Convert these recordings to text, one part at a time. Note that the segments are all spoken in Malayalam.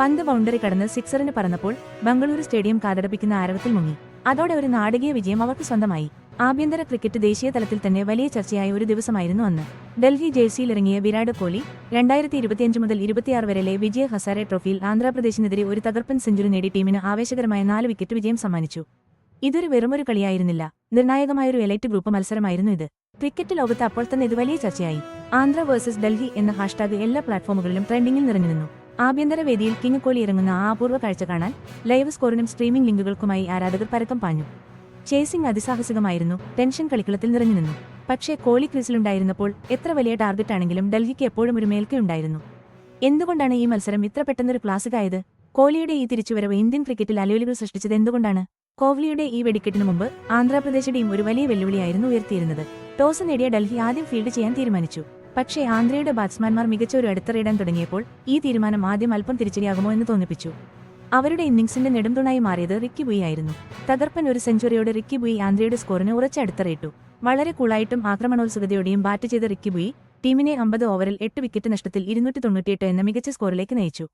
പന്ത് ബൗണ്ടറി കടന്ന് സിക്സറിന് പറന്നപ്പോൾ ബംഗളൂരു സ്റ്റേഡിയം കാതടപ്പിക്കുന്ന ആരവത്തിൽ മുങ്ങി. അതോടെ ഒരു നാടകീയ വിജയം അവർക്ക് സ്വന്തമായി. ആഭ്യന്തര ക്രിക്കറ്റ് ദേശീയ തലത്തിൽ തന്നെ വലിയ ചർച്ചയായ ഒരു ദിവസമായിരുന്നു അന്ന്. ഡൽഹി ജേഴ്സിയിലിറങ്ങിയ വിരാട് കോഹ്ലി രണ്ടായിരത്തി ഇരുപത്തിയഞ്ച് മുതൽ ഇരുപത്തിയാറ് വരെയിലെ വിജയ ഹസാരെ ട്രോഫിയിൽ ആന്ധ്രാപ്രദേശിനെതിരെ ഒരു തകർപ്പൻ സെഞ്ചുറി നേടി ടീമിന് ആവേശകരമായ നാല് വിക്കറ്റ് വിജയം സമ്മാനിച്ചു. ഇതൊരു വെറുമൊരു കളിയായിരുന്നില്ല. നിർണായകമായൊരു എലൈറ്റ് ഗ്രൂപ്പ് മത്സരമായിരുന്നു ഇത്. ക്രിക്കറ്റ് ലോകത്ത് അപ്പോൾ തന്നെ ഇത് വലിയ ചർച്ചയായി. ആന്ധ്ര വേഴ്സസ് ഡൽഹി എന്ന ഹാഷ്ടാഗ് എല്ലാ പ്ലാറ്റ്ഫോമുകളിലും ട്രെൻഡിംഗിൽ നിറഞ്ഞുനിന്നു ആഭ്യന്തര വേദിയിൽ കിങ് കോഹ്ലി ഇറങ്ങുന്ന ആ അപൂർവ കാഴ്ച കാണാൻ ലൈവ് സ്കോറിനും സ്ട്രീമിംഗ് ലിങ്കുകൾക്കുമായി ആരാധകർ പരക്കം പാഞ്ഞു. ചേസിംഗ് അതിസാഹസികമായിരുന്നു. ടെൻഷൻ കളിക്കളത്തിൽ നിറഞ്ഞു നിന്നു. പക്ഷേ കോഹ്ലി ക്രീസിലുണ്ടായിരുന്നപ്പോൾ എത്ര വലിയ ടാർഗറ്റാണെങ്കിലും ഡൽഹിക്ക് എപ്പോഴും ഒരു മേൽക്കയുണ്ടായിരുന്നു എന്തുകൊണ്ടാണ് ഈ മത്സരം ഇത്ര പെട്ടെന്നൊരു ക്ലാസിക് ആയത്? കോഹ്ലിയുടെ ഈ തിരിച്ചുവരവ് ഇന്ത്യൻ ക്രിക്കറ്റിൽ അലയൊലികൾ സൃഷ്ടിച്ചത് എന്തുകൊണ്ടാണ്? കോഹ്ലിയുടെ ഈ വെടിക്കെട്ടിന് മുമ്പ് ആന്ധ്രാപ്രദേശിന്റെയും ഒരു വലിയ വെല്ലുവിളിയായിരുന്നു ഉയർത്തിയിരുന്നത്. ടോസ് നേടിയ ഡൽഹി ആദ്യം ഫീൽഡ് ചെയ്യാൻ തീരുമാനിച്ചു. പക്ഷേ ആന്ധ്രയുടെ ബാറ്റ്സ്മാൻമാർ മികച്ച ഒരു അടുത്തറിയിടാൻ തുടങ്ങിയപ്പോൾ ഈ തീരുമാനം ആദ്യം അല്പം തിരിച്ചടിയാകുമോ എന്ന് തോന്നിപ്പിച്ചു. അവരുടെ ഇന്നിംഗ്സിന്റെ നെടുംതുണായി മാറിയത് റിക്കി ബുയി ആയിരുന്നു. തകർപ്പൻ ഒരു സെഞ്ചുറിയോടെ റിക്കി ബുയി ആന്ധ്രയുടെ സ്കോറിന് ഉറച്ച അടുത്തറയിട്ടു. വളരെ കൂളായിട്ടും ആക്രമണോത്സുകതയോടെയും ബാറ്റ് ചെയ്ത റിക്കി ബുയി ടീമിനെ അമ്പത് ഓവറിൽ എട്ട് വിക്കറ്റ് നഷ്ടത്തിൽ ഇരുന്നൂറ്റി തൊണ്ണൂറ്റിയെട്ട് എന്ന മികച്ച സ്കോറിലേക്ക് നയിച്ചു.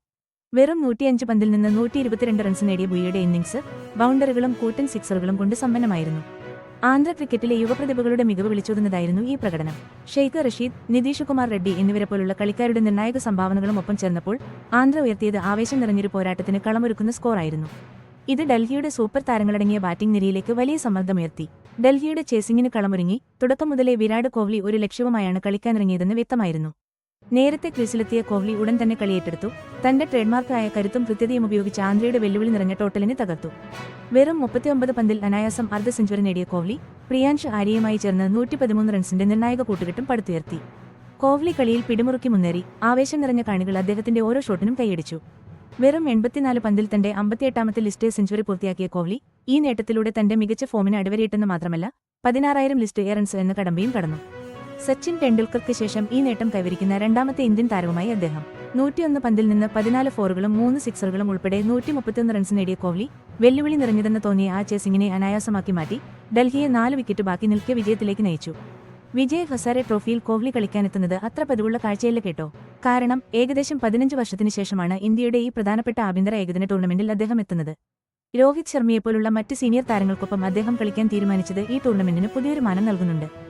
വെറും നൂറ്റിയഞ്ച് പന്തിൽ നിന്ന് നൂറ്റി ഇരുപത്തിരണ്ട് റൺസ് നേടിയ ബുയിയുടെ ഇന്നിംഗ്സ് ബൗണ്ടറികളും കൂറ്റൻ സിക്സറുകളും കൊണ്ട് സമ്പന്നമായിരുന്നു. ആന്ധ്ര ക്രിക്കറ്റിലെ യുവപ്രതിഭകളുടെ മികവ് വിളിച്ചോതുന്നതായിരുന്നു ഈ പ്രകടനം. ഷെയ്ഖ് റഷീദ് നിതീഷ് കുമാർ റെഡ്ഡി എന്നിവരെ പോലുള്ള കളിക്കാരുടെ നിർണായക സംഭാവനകളും ഒപ്പം ചേർന്നപ്പോൾ ആന്ധ്ര ഉയർത്തിയത് ആവേശം നിറഞ്ഞൊരു പോരാട്ടത്തിന് കളമൊരുക്കുന്ന സ്കോറായിരുന്നു. ഇത് ഡൽഹിയുടെ സൂപ്പർ താരങ്ങളടങ്ങിയ ബാറ്റിംഗ് നിരയിലേക്ക് വലിയ സമ്മർദ്ദമുയർത്തി ഡൽഹിയുടെ ചേസിംഗിന് കളമൊരുങ്ങി തുടക്കം മുതലേ വിരാട് കോഹ്ലി ഒരു ലക്ഷ്യവുമായാണ് കളിക്കാനിറങ്ങിയതെന്ന് വ്യക്തമായിരുന്നു. നേരത്തെ ക്രീസിലെത്തിയ കോഹ്ലി ഉടൻ തന്നെ കളിയേറ്റെടുത്തു തന്റെ ട്രേഡ്മാർക്കായ കരുത്തും കൃത്യതയും ഉപയോഗിച്ച് ആന്ധ്രയുടെ വെല്ലുവിളി നിറഞ്ഞ ടോട്ടലിനെ തകർത്തു. വെറും മുപ്പത്തിയൊമ്പത് പന്തിൽ അനായാസം അർദ്ധ സെഞ്ചുറി നേടിയ കോഹ്ലി പ്രിയാൻഷ് ആര്യയുമായി ചേർന്ന് നൂറ്റി പതിമൂന്ന് റൺസിന്റെ നിർണായക കൂട്ടുകെട്ടും പടുത്തുയർത്തി. കോഹ്ലി കളിയിൽ പിടിമുറുക്കി മുന്നേറി ആവേശം നിറഞ്ഞ കാണികൾ അദ്ദേഹത്തിന്റെ ഓരോ ഷോട്ടിനും കൈയടിച്ചു. വെറും എൺപത്തിനാല് പന്തിൽ തന്റെ അമ്പത്തിയെട്ടാമത്തെ ലിസ്റ്റ് സെഞ്ചുറി പൂർത്തിയാക്കിയ കോഹ്ലി ഈ നേട്ടത്തിലൂടെ തന്റെ മികച്ച ഫോമിന് അടിവരയിട്ടെന്ന് മാത്രമല്ല പതിനാറായിരം ലിസ്റ്റ് എ റൺസ് എന്ന കടമ്പയും കടന്നു. സച്ചിൻ ടെണ്ടുൽക്കർക്ക് ശേഷം ഈ നേട്ടം കൈവരിക്കുന്ന രണ്ടാമത്തെ ഇന്ത്യൻ താരവുമായി അദ്ദേഹം. നൂറ്റിയൊന്ന് പന്തിൽ നിന്ന് പതിനാല് ഫോറുകളും മൂന്ന് സിക്സറുകളും ഉൾപ്പെടെ നൂറ്റി മുപ്പത്തിയൊന്ന് റൺസ് നേടിയ കോഹ്ലി വെല്ലുവിളി നിറഞ്ഞതെന്ന് തോന്നിയ ആ ചേസിംഗിനെ അനായാസമാക്കി മാറ്റി ഡൽഹിയെ നാല് വിക്കറ്റ് ബാക്കി നിൽക്കെ വിജയത്തിലേക്ക് നയിച്ചു. വിജയ് ഹസാരെ ട്രോഫിയിൽ കോഹ്ലി കളിക്കാനെത്തുന്നത് അത്ര പതിവുള്ള കാഴ്ചയല്ല കേട്ടോ. കാരണം ഏകദേശം പതിനഞ്ച് വർഷത്തിന് ശേഷമാണ് ഇന്ത്യയുടെ ഈ പ്രധാനപ്പെട്ട ആഭ്യന്തര ഏകദിന ടൂർണമെന്റിൽ അദ്ദേഹം എത്തുന്നത്. രോഹിത് ശർമ്മയെപ്പോലുള്ള മറ്റ് സീനിയർ താരങ്ങൾക്കൊപ്പം അദ്ദേഹം കളിക്കാൻ തീരുമാനിച്ചത് ഈ ടൂർണമെന്റിന് പുതിയൊരു മാനം നൽകുന്നുണ്ട്.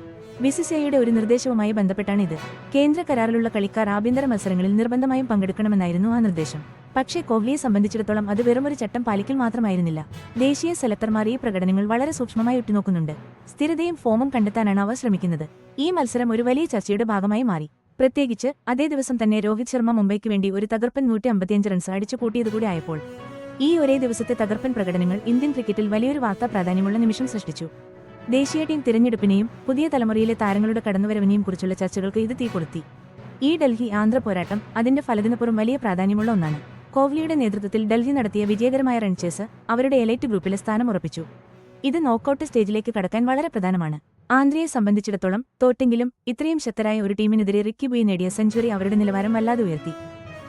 ബിസിസിഐയുടെ ഒരു നിർദ്ദേശവുമായി ബന്ധപ്പെട്ടാണ് ഇത് കേന്ദ്ര കരാറിലുള്ള കളിക്കാർ ആഭ്യന്തര മത്സരങ്ങളിൽ നിർബന്ധമായും പങ്കെടുക്കണമെന്നായിരുന്നു ആ നിർദ്ദേശം. പക്ഷേ കോഹ്ലിയെ സംബന്ധിച്ചിടത്തോളം അത് വെറുമൊരു ചട്ടം പാലിക്കൽ മാത്രമായിരുന്നില്ല. ദേശീയ സെലക്ടർമാർ ഈ പ്രകടനങ്ങൾ വളരെ സൂക്ഷ്മമായി ഉറ്റുനോക്കുന്നുണ്ട്. സ്ഥിരതയും ഫോമും കണ്ടെത്താനാണ് അവർ ശ്രമിക്കുന്നത്. ഈ മത്സരം ഒരു വലിയ ചർച്ചയുടെ ഭാഗമായി മാറി. പ്രത്യേകിച്ച് അതേ ദിവസം തന്നെ രോഹിത് ശർമ്മ മുംബൈക്ക് വേണ്ടി ഒരു തകർപ്പൻ നൂറ്റി അമ്പത്തിയഞ്ച് റൺസ് അടിച്ചു കൂട്ടിയതുകൂടി ആയപ്പോൾ. ഈ ഒരേ ദിവസത്തെ തകർപ്പൻ പ്രകടനങ്ങൾ ഇന്ത്യൻ ക്രിക്കറ്റിൽ വലിയൊരു വാർത്താ പ്രാധാന്യമുള്ള നിമിഷം സൃഷ്ടിച്ചു. ദേശീയ ടീം തിരഞ്ഞെടുപ്പിനെയും പുതിയ തലമുറയിലെ താരങ്ങളുടെ കടന്നുവരവിനെയും കുറിച്ചുള്ള ചർച്ചകൾക്ക് ഇത് തീ കൊളുത്തി. ഈ ഡൽഹി ആന്ധ്ര പോരാട്ടം അതിന്റെ ഫലത്തിനപ്പുറം വലിയ പ്രാധാന്യമുള്ള ഒന്നാണ്. കോഹ്ലിയുടെ നേതൃത്വത്തിൽ ഡൽഹി നടത്തിയ വിജയകരമായ റൺചേസ് അവരുടെ എലൈറ്റ് ഗ്രൂപ്പിലെ സ്ഥാനം ഉറപ്പിച്ചു. ഇത് നോക്കൌട്ട് സ്റ്റേജിലേക്ക് കടക്കാൻ വളരെ പ്രധാനമാണ്. ആന്ധ്രയെ സംബന്ധിച്ചിടത്തോളം തോറ്റെങ്കിലും ഇത്രയും ശക്തരായ ഒരു ടീമിനെതിരെ റിക്കി ബുയി നേടിയ സെഞ്ചുറി അവരുടെ നിലവാരം വല്ലാതെ ഉയർത്തി.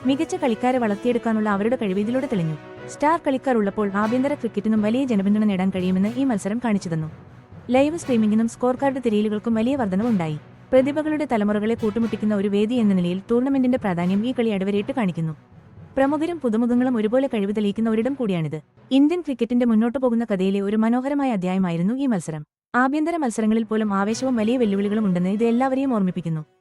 മികച്ച കളിക്കാരെ വളർത്തിയെടുക്കാനുള്ള അവരുടെ കഴിവ് ഇതിലൂടെ തെളിഞ്ഞു. സ്റ്റാർ കളിക്കാർ ഉള്ളപ്പോൾ ആഭ്യന്തര ക്രിക്കറ്റിനും വലിയ ജനപിന്തുണ നേടാൻ കഴിയുമെന്ന് ഈ മത്സരം കാണിച്ചു തന്നു. ലൈവ് സ്ട്രീമിംഗിനും സ്കോർ കാർഡ് തിരയലുകൾക്കും വലിയ വർധനവുണ്ടായി. പ്രതിഭകളുടെ തലമുറകളെ കൂട്ടുമുട്ടിക്കുന്ന ഒരു വേദി എന്ന നിലയിൽ ടൂർണമെന്റിന്റെ പ്രാധാന്യം ഈ കളി അടിവരയിട്ട് കാണിക്കുന്നു. പ്രമുഖരും പുതുമുഖങ്ങളും ഒരുപോലെ കഴിവ് തെളിയിക്കുന്ന ഒരിടം കൂടിയാണിത്. ഇന്ത്യൻ ക്രിക്കറ്റിന്റെ മുന്നോട്ടു പോകുന്ന കഥയിലെ ഒരു മനോഹരമായ അധ്യായമായിരുന്നു ഈ മത്സരം. ആഭ്യന്തര മത്സരങ്ങളിൽ പോലും ആവേശവും വലിയ വെല്ലുവിളികളും ഉണ്ടെന്ന് ഇത് എല്ലാവരെയും ഓർമ്മിപ്പിക്കുന്നു.